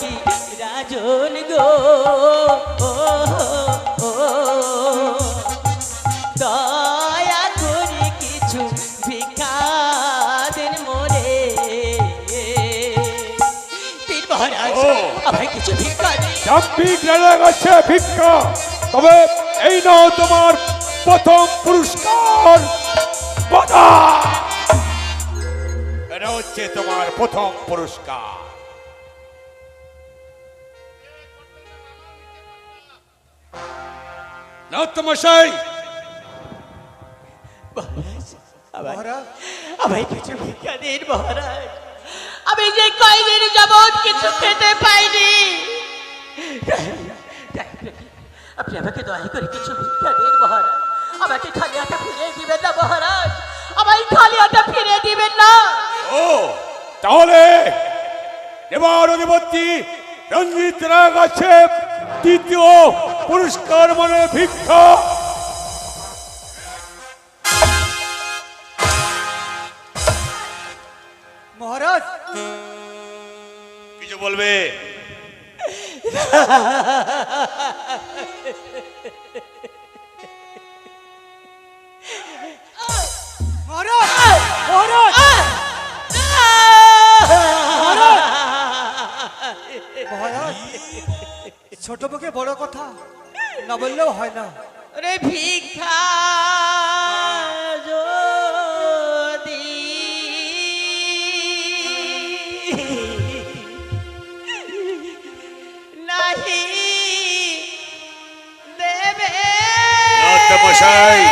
কি রাজন গো। ও, দয়া করে কিছু ভিক্ষা দেন মোরে। মহারাজ আমায় কিছু ভিক্ষা দিন। গেছে ভিক্ষা। তবে এই নাও তোমার প্রথম পুরস্কার। এটা হচ্ছে তোমার প্রথম পুরস্কার। নর্তমশাই মহারাজ আমায় কিছু ভিক্ষা দিন মহারাজ। আমি যে কয়দিন যাবৎ কিছু খেতে পাইনি। আপনি আমাকে দয়া করে কিছু ভিক্ষা দিন মহারাজ। আমাকে খালি হাতে ফিরিয়ে দিবেন না মহারাজ। আমায় খালি হাতে ফিরিয়ে দিবেন না। ও তাহলে এবার অধিপতি রঞ্জিত রাগ আছে। দ্বিতীয় পুরস্কার মানে ভিক্ষা। মহারাজ। কিছু বলবে? মহারাজ। মহারাজ। মহারাজ। ছোট বুকে বড় কথা না বললেও হয় না রে ভিক্ষা যদি নাহি দেবে নর্তমশাই।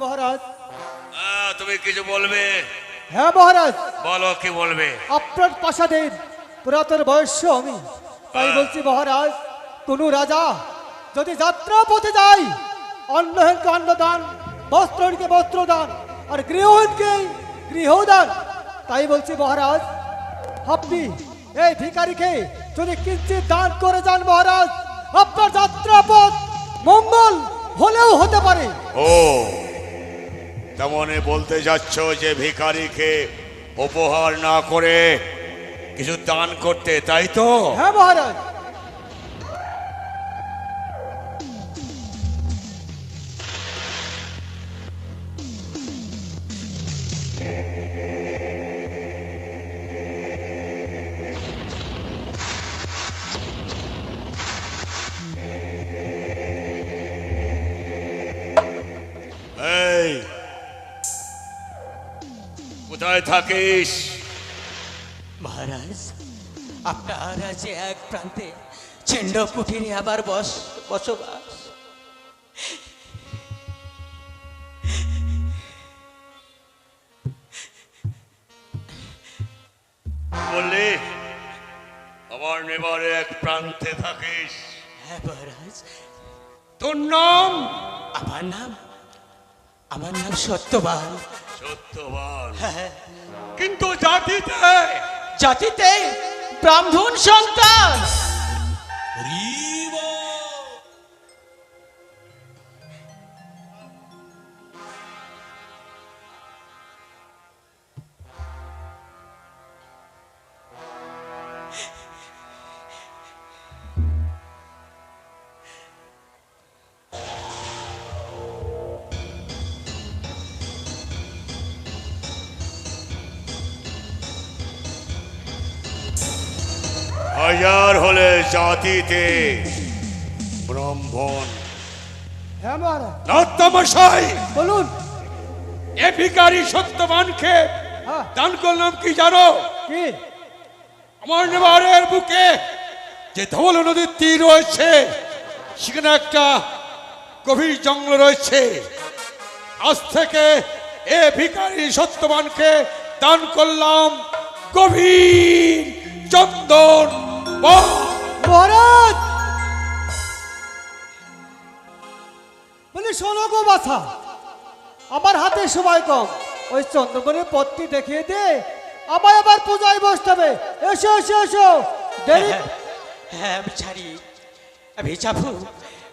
মহারাজ। তুমি কিছু বলবে? হ্যাঁ মহারাজ। বলো কি বলবে? আপনার প্রাসাদের পুরাতন বয়স্য আমি। তাই বলছি মহারাজ কোনো রাজা যদি যাত্রা পথে যায় অন্নহীনকে অন্নদান বস্ত্রহীনকে বস্ত্রদান আর গৃহহীনকে গৃহদান তাই বলছি মহারাজ আপনি এই ভিকারিকে যদি কিঞ্চিত দান করে যান মহারাজ আপনার যাত্রাপথ মঙ্গল হলেও হতে পারে। ও। তেমনে বলতে যাচ্ছ যে ভিখারিকে উপহার না করে কিছু দান করতে তাই তো? হ্যাঁ মহারাজ। এই কোথায় থাকিস? মহারাজ আপনার আছে এক প্রান্তে ছিন্ন কুঠিরে আবার বস বসবাস। বললি আমার নেবারে এক প্রান্তে থাকিস। হ্যাঁ মহারাজ। তোর নাম? আমার নাম আমার নাম সত্যবান। সত্যবান। হ্যাঁ কিন্তু জাতিতে জাতিতে ব্রাহ্মণ সন্তান। হাজার হলে জাতিতে ব্রাহ্মণ। হ্যাঁ মহারাজ। নাত্তামশাই বলুন। এ ভিকারি সত্যবানকে হ্যাঁ। দান করলাম কি জানো? কি? আমার নেবারের বুকে যে ধবল নদীর তীর রয়েছে সেখানে একটা গভীর জঙ্গল রয়েছে। আজ থেকে এ ভিকারি সত্যবানকে দান করলাম গভীর চন্দন। মহারাজ বলি শোনো গো বাছা আমার হাতে সময় কম। ওই চন্দ্রগণের পত্তি দেখিয়ে দে। আমায় আবার পূজায় বসতে হবে। এসো এসো এসো। দেরি হ্যাঁ আমি ছাড়ি। আমি যাব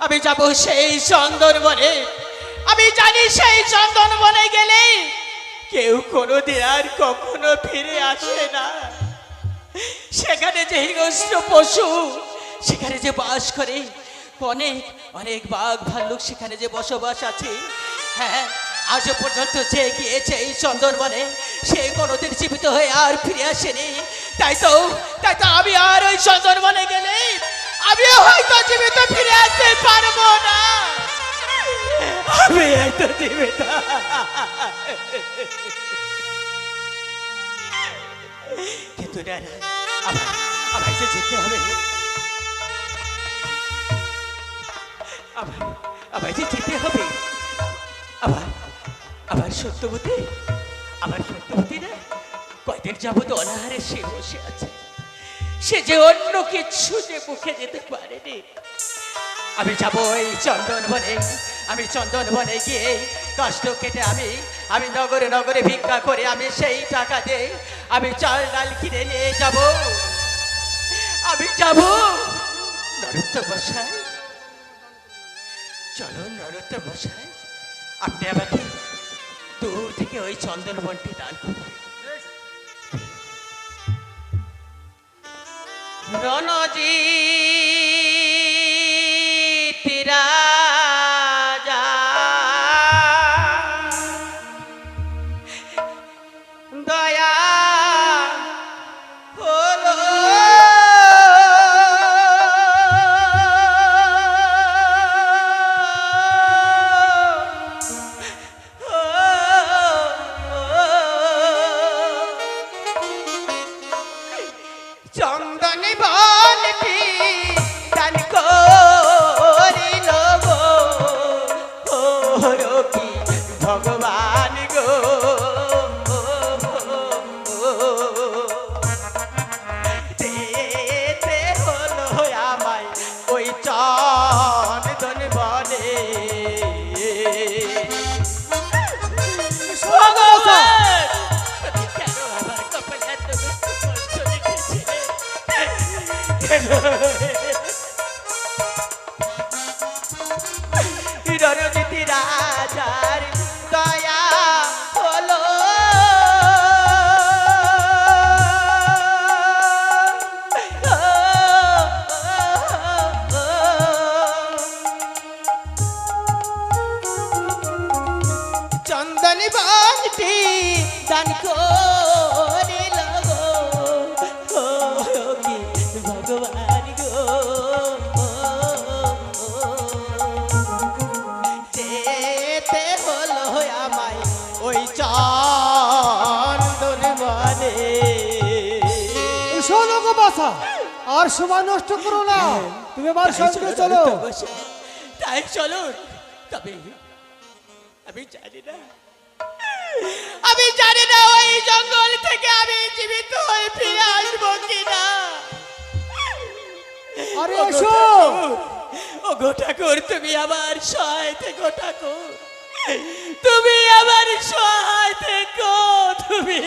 আমি যাব সেই চন্দনবনে আমি জানি সেই চন্দনবনে গেলে কেউ কোনোদিন আর কখনো ফিরে আসে না। সেখানে যে হিংস্র পশু, সেখানে যে বাস করে, অনেক অনেক বাঘ ভাল্লুক সেখানে যে বসবাস আছে। হ্যাঁ আজ পর্যন্ত যে গিয়েছে এই চন্দনবনে সে কোনোদিন জীবিত হয়ে আর ফিরে আসেনি। তাই তো তাই তো আমি আর ওই চন্দনবনে গেলে, আমিও হয়তো জীবিত ফিরে আসতে পারব না। আমি হয়তো জীবিত। কয়দিন যাবত অনাহারে সে বসে আছে। সে যে অন্য কিছু যে মুখে যেতে পারেনি। আমি যাব এই চন্দনবনে আমি চন্দনবনে গিয়ে কষ্ট কেটে আমি আমি নগরে নগরে ভিক্ষা করে আমি সেই টাকা দিয়ে আমি চাল ডাল কিনে নিয়ে যাব। আমি যাব নরত্ব বসাই চলো নরত্ব বসাই আপনি আমাকে দূর থেকে ওই চন্দনবনটি দান করুন। রণজিৎ! রণজিতি রাজার দয়া হলো। চন্দন বান্টি দান করিল শোনো গো বাছা আর সময় নষ্ট করো না। তুমি আমার সঙ্গে চলো। তাই চলো তবে আমি জানি না আমি জানি না ওই জঙ্গল থেকে আমি জীবিত হয়ে ফিরে আসব কিনা। আরে এসো ও গো ঠাকুর তুমি আমার সহায় থেকে ঠাকুর। তুমি আমার সহায় থেকো তুমি।